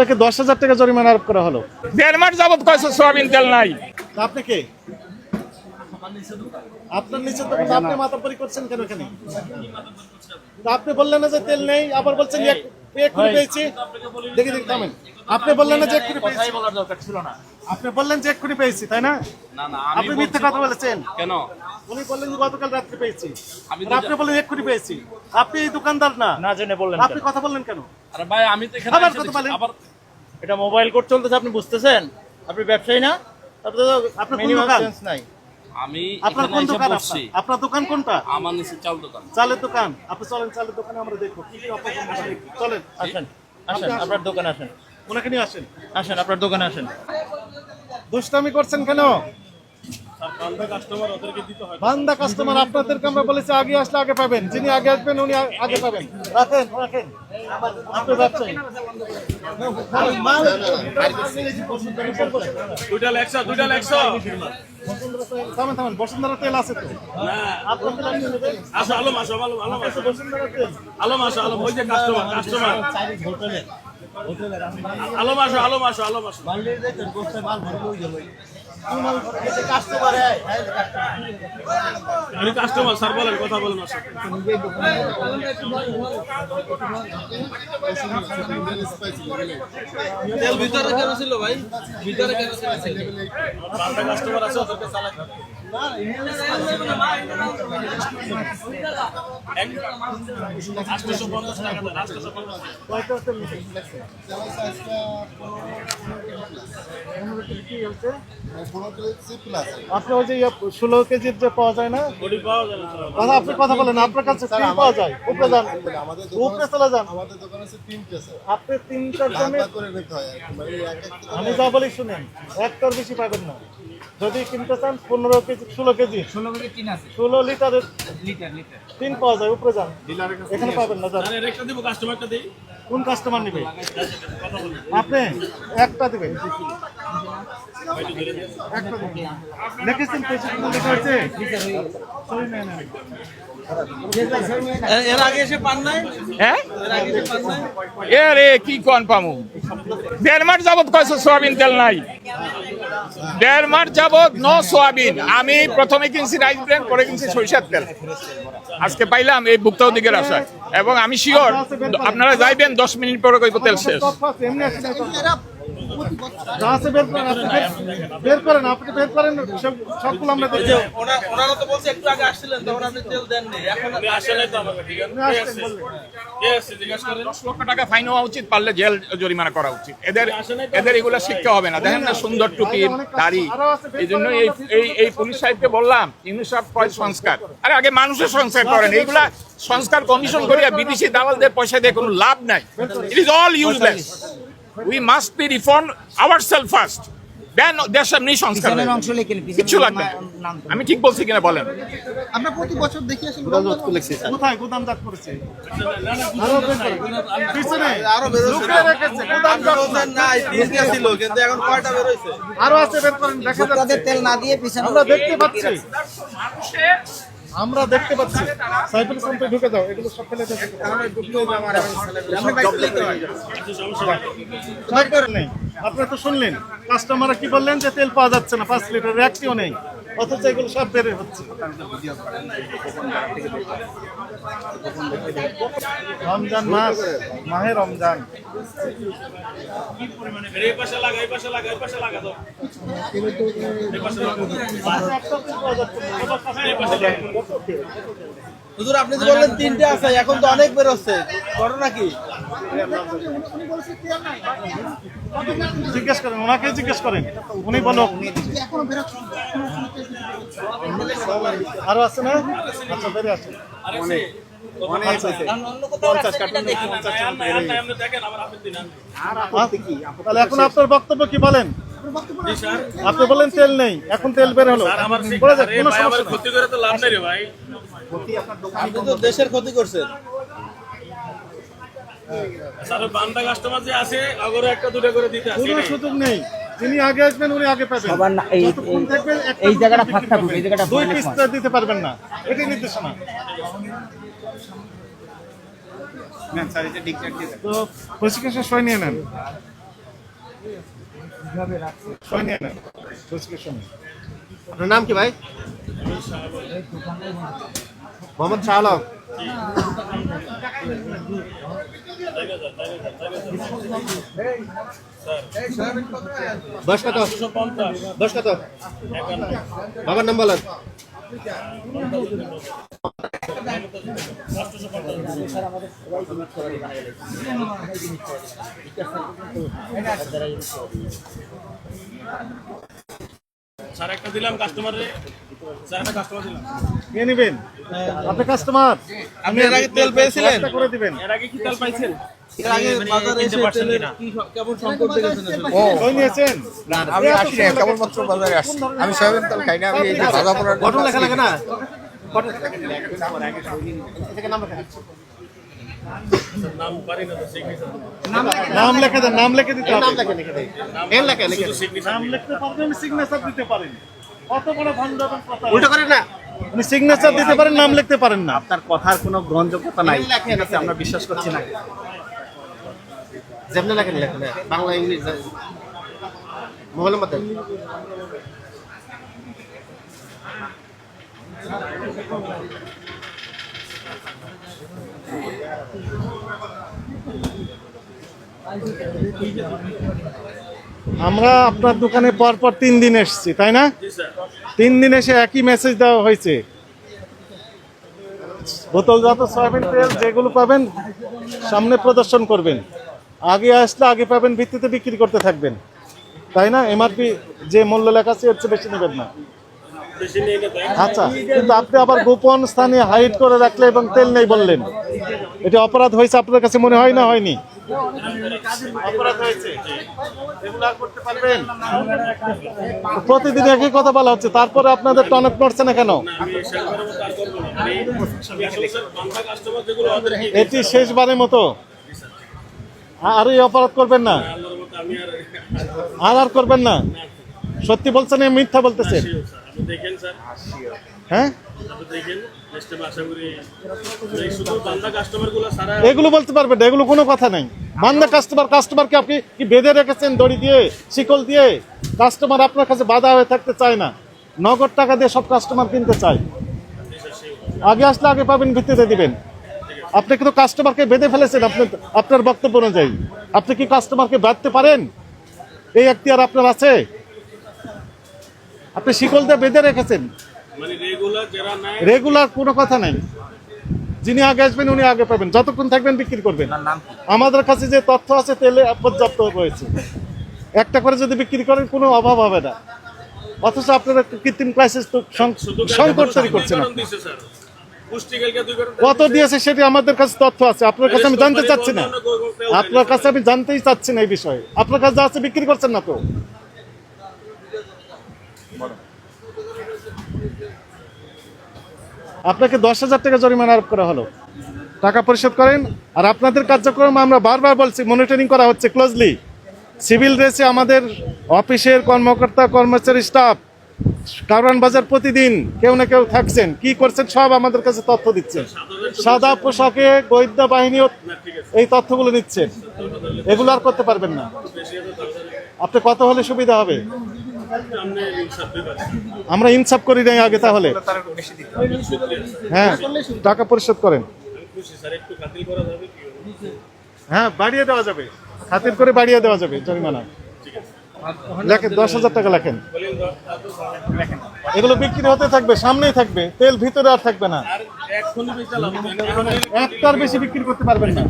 আপনাকে দশ হাজার টাকা জরিমানা আরোপ করা হলো। দেড় মাস যাবত কয়েছে সোয়াবিন তেল নাই। তা আপনি কে? আপনার নিচে তো আপনি মাতাপারি করছেন কেন এখানে? তা আপনি বললেন না যে তেল নেই আবার বলছেন এক এক কোটি পেয়েছি। দেখি দেখি থামেন। আপনি বললেন না যে এক কোটি পেয়েছি। বলার দরকার ছিল না আপনি বললেন যে এক কোটি পেয়েছি তাই না? না না আপনি মিথ্যে কথা বলেছেন। কেন? উনি বললেন যে গতকাল রাত্রে পেয়েছি। আপনি বললেন এক কোটি পেয়েছি। আপনি এই দোকানদার না। না জেনে বললেন আপনি কথা বললেন কেন? আরে ভাই আমি তো এখানে আবার দেখছি, বলেন? আবার এটা মোবাইল কোড চলতেছে আপনি বুঝতেছেন? আপনি ব্যবসায়ী না? তো আপনার দোকান? নাই। আমি আপনার কোন দোকান আপনার? আপনার দোকান কোনটা? আমার নিচে চাল দোকান। চালের দোকান। আপনি চলেন চালের দোকানে আমরা দেখব। কি কি অপকর্ম করে। চলেন আসেন আসেন আসেন। আপনার দোকানে আসেন। ওনাকে নিয়ে আসেন। আসেন আপনার দোকানে আসেন। দুষ্টামি করছেন কেন? বান্দা কাস্টমার আপনাদেরকে আমরা বলেছি আগে আসলে আগে পাবেন। যিনি আগে আসবেন উনি আগে পাবেন। রাখেন রাখেন। দুইটা একশো দুইটা একশো থামেন থামেন বসুন্ধরা তেল আছে তো? আসো আলম আসো আলম আলম আসো। বসুন্ধরা তেল আলম আসো আলম ওই যে কাস্টমার কাস্টমার আলম আসো আলম আসো আলম আসো আমি কাস্টমার স্যার বলেন কথা বলেন তেল ভিতরে কেন ছিল ভাই? ভিতরে কেন ছিল? কাস্টমার আছে ওদেরকে চালাই। আটশোশো পঞ্চাশ টাকা দেন পঞ্চাশ। কয়টা তেল নেবেন? কি হচ্ছে? আপনি ওই যে ষোলো কেজির যে পাওয়া যায় না। কথা আপনি কথা বলেন আপনার কাছে পাওয়া যায়? উপরে যান। উপরে চলে যান। আমাদের দোকানে আছে তিনটে স্যার আপনি তিনটার জন্য ভাগ করে নিতে হয় আর কি। মানে এক এক করে আমি যা বলি শুনেন একটার বেশি পাবেন না। যদি কিনতে চান পনেরো কেজি ষোলো কেজি। ষোলো লিটারের তিন পাওয়া যায় উপরে যান। এখানে পাবেন না যান। একটা দিব কাস্টমারটা দিই। কোন কাস্টমার নেবে? আপনি একটা দিবেন। দেখেছেন হ্যাঁ? এর আগে এসে পান নাই? এ রে কি কোন পামু? দেড় মাস যাবত কয়েছে সোয়াবিন তেল নাই। দেড় মাস যাবত ন সোয়াবিন। আমি প্রথমে কিনছি রাইস ব্র্যান্ড পরে কিনছি সরিষার তেল। আজকে পাইলাম এই ভুক্তাও দিকের আশায় এবং আমি শিওর আপনারা যাইবেন দশ মিনিট পরে কইব তেল শেষ। যা আছে বের করেন বের- বের করেন আপনি বের করেন সবগুলো আমরা দেখি। ওনারা তো বলছে একটু আগে আসছিলেন তখন আপনি তেল দেননি। এখন আপনি তো আমাকে ঠিক আছে? আপনি আসছেন বললেন। কে আসছে জিজ্ঞাসা করেন দশ লক্ষ টাকা ফাইন হওয়া উচিত পারলে জেল জরিমানা করা উচিত। এদের এদের এগুলো শিক্ষা হবে না। দেখেন না সুন্দর টুপি দাড়ি। এই জন্য এই পুলিশ সাহেবকে বললাম ইউনি সাহেব কয় সংস্কার। আরে আগে মানুষের সংস্কার করেন। এইগুলা সংস্কার কমিশন করিয়া বিদেশি দালালদের পয়সা দিয়ে কোনো লাভ নাই। It is all useless we must be reform our self first then দেশ এমনি সংস্কার। কিচ্ছু লাগবে না। আমি ঠিক বলছি কিনা বলেন। আমরা প্রতি বছর দেখি আসলে কোথায় করেছে? আরও ছিল কিন্তু এখন কয়টা বের হইছে আরও আছে বের করেন দেখা যাচ্ছে। তেল না দিয়ে পিছনে আমরা দেখতে পাচ্ছি। আমরা দেখতে পাচ্ছি। সাইফুল ইসলামকে ঢুকে দাও এগুলো সব ফেলে আপনারা তো শুনলেন কাস্টমাররা কি বললেন যে তেল পাওয়া যাচ্ছে না পাঁচ লিটার একটিও নেই। অথচ এগুলো সব বেড়ে হচ্ছে। রমজান মাস মাহে রমজান। হুজুর আপনি তো বললেন তিনটে আছে এখন তো অনেক বের হচ্ছে। ঘটনা কি জিজ্ঞেস করেন ওনাকে জিজ্ঞেস করেন। উনি বলো আরও আছে না? আচ্ছা দেখেন আমার আপনি দিন তাহলে এখন আপনার বক্তব্য কি বলেন? আপনি বলেন তেল নেই এখন তেল বের হলো। ক্ষতি করে তো লাভ নাই রে ভাই। আপনি তো দেশের ক্ষতি করছেন। স্যার বান্দা কাস্টমার যে আছে আগরে একটা দুটো করে দিতে আসি কোনো সুযোগ নেই। যিনি আগে আসবেন উনি আগে পাবেন। সবার না- এই- এই- থাকবেন জায়গাটা ফাঁক করবেন। এই জায়গাটা দুই ভয়ানক পিস ফাঁক। দিতে পারবেন না। এটাই নির্দেশনা। তো নিয়ে নেন। সই নিয়ে নেন প্রেসক্রিপশন আপনার নাম কি ভাই? মোহাম্মদ শাহ আলম। বয়স কত? কত? বাবার নাম বলেন। স্যার একটা দিলাম কাস্টমারে স্যার একটা কাস্টমার দিলাম। নিয়ে নেবেন? আপনি কাস্টমার আপনি এর আগে তেল পেয়েছিলেন? করে দিবেন। এর আগে কি তেল পাইছেন? নিয়েছেন? আমি সয়াবিন তেল খাই না আমি এই যে ভাজা পোড়ার ঘটনা লেখা লাগে না? নাম দেন নাম লিখে দিতে নাম লেখে লিখে দেয় এর লেখে লিখে। নাম লিখতে পারবেন সিগনেচার দিতে পারেন। কত বড় কথা। উল্টো করেন না। আপনি সিগনেচার দিতে পারেন নাম লিখতে পারেন না। আপনার কথার কোনো গ্রহণযোগ্যতা নাই। আমরা বিশ্বাস করছি না। যেমনি লেখেন লেখেন। বাংলা ইংলিশ মোবাইল দেন। আমরা আপনার দোকানে পর পর তিন দিন এসেছি তাই না? তিন দিন এসে একই মেসেজ দেওয়া হয়েছে। বোতলজাত সয়াবিন তেল যেগুলো পাবেন সামনে প্রদর্শন করবেন। আগে আসলে আগে পাবেন ভিত্তিতে বিক্রি করতে থাকবেন। তাই না? এমআরপি যে মূল্য লেখা আছে এর চেয়ে বেশি নেবেন না। আচ্ছা কিন্তু আপনি আবার গোপন স্থানে হাইড করে রাখলে এবং তেল নেই বললেন। এটা অপরাধ হয়েছে আপনার কাছে মনে হয় না হয়নি? প্রতিদিন একই কথা বলা হচ্ছে তারপরে আপনাদের টনক নড়ছে না কেন? এটি শেষবারের মতো? আর এই অপরাধ করবেন না? আর আর আর করবেন না? সত্যি বলছেন মিথ্যা বলতেছেন? হ্যাঁ? এগুলো বলতে না এগুলো কোনো কথা নেই। বান্দা কাস্টমার কাস্টমারকে আপনি কি বেঁধে রেখেছেন দড়ি দিয়ে শিকল দিয়ে? কাস্টমার আপনার কাছে বাধা হয়ে থাকতে চায় না। নগদ টাকা দিয়ে সব কাস্টমার কিনতে চায়। আগে আসলে আগে পাবেন ভিত্তিতে দিবেন। আপনি কিন্তু কাস্টমারকে বেঁধে ফেলেছেন আপনার আপনার বক্তব্য অনুযায়ী। আপনি কি কাস্টমারকে বাঁধতে পারেন? এই একটি আর আপনার আছে? আপনি শিকল দিয়ে বেঁধে রেখেছেন? মানে রেগুলার যারা কোনো কথা নাই। যিনি আগে আসবেন উনি আগে পাবেন। যতক্ষণ থাকবেন বিক্রি করবেন। আমাদের কাছে যে তথ্য আছে তেলে পর্যাপ্ত রয়েছে। একটা করে যদি বিক্রি করেন কোনো অভাব হবে না। অথচ আপনারা কৃত্রিম ক্রাইসিস তো সংকট তৈরি করছেন কত দিয়েছে সেটি আমাদের কাছে তথ্য আছে। আপনার কাছে আমি জানতে চাচ্ছি না। আপনার কাছে আমি জানতেই চাচ্ছি না এই বিষয়ে। আপনার কাছে যা আছে বিক্রি করছেন না তো? আপনাকে দশ হাজার টাকা জরিমানা আরোপ করা হলো। টাকা পরিশোধ করেন, আর আপনাদের কার্যক্রম আমরা বারবার বলছি মনিটরিং করা হচ্ছে ক্লোজলি সিভিল রেসে আমাদের অফিসের কর্মকর্তা, কর্মচারী স্টাফ কারণ বাজার প্রতিদিন কেউ না কেউ থাকছেন। কি করছেন সব আমাদের কাছে তথ্য দিচ্ছেন। সাদা পোশাকে গোয়েন্দা বাহিনীও এই তথ্যগুলো নিচ্ছেন। এগুলো আর করতে পারবেন না। আপনি কত হলে সুবিধা হবে? আমরা ইনসাফ করি নাই আগে তাহলে। হ্যাঁ টাকা পরিশোধ করেন। হ্যাঁ বাড়িয়ে দেওয়া যাবে। খাতির করে বাড়িয়ে দেওয়া যাবে জরিমানা। লেখেন, দশ হাজার টাকা লেখেন। এগুলো বিক্রি হতে থাকবে, সামনেই থাকবে। তেল ভিতরে আর থাকবে না। একটার বেশি বিক্রি করতে পারবেন না।